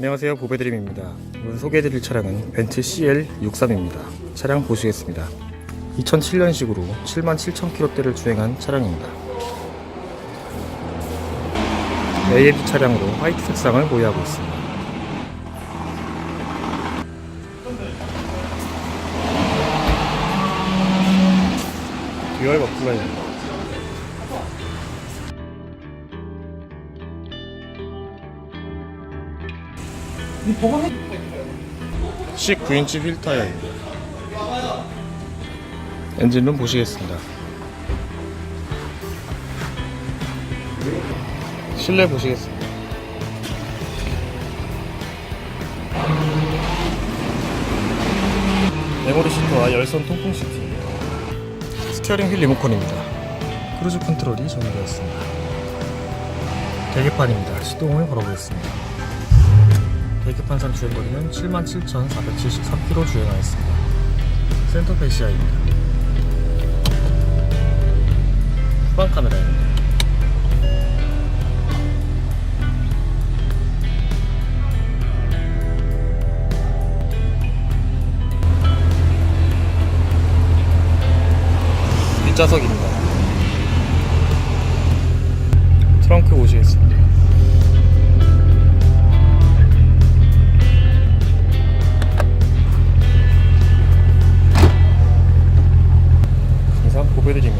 안녕하세요. 보배드림입니다. 오늘 소개해드릴 차량은 벤츠 CL63입니다. 차량 보시겠습니다. 2007년식으로 77,000km대를 주행한 차량입니다. AMG 차량으로 화이트 색상을 보유하고 있습니다. 듀얼 머플러입니다 19인치 휠 타이어입니다. 엔진룸 보시겠습니다. 실내 보시겠습니다. 메모리 시트와 열선 통풍 시트입니다. 스티어링 휠 리모컨입니다. 크루즈 컨트롤이 적용되어 있습니다. 계기판입니다. 시동을 걸어보겠습니다. 계기판상 주행거리는 77,473km 주행하였습니다. 센터 페시아입니다. 후방 카메라입니다. 뒷좌석입니다. 트렁크 보시겠습니다. Благодарим.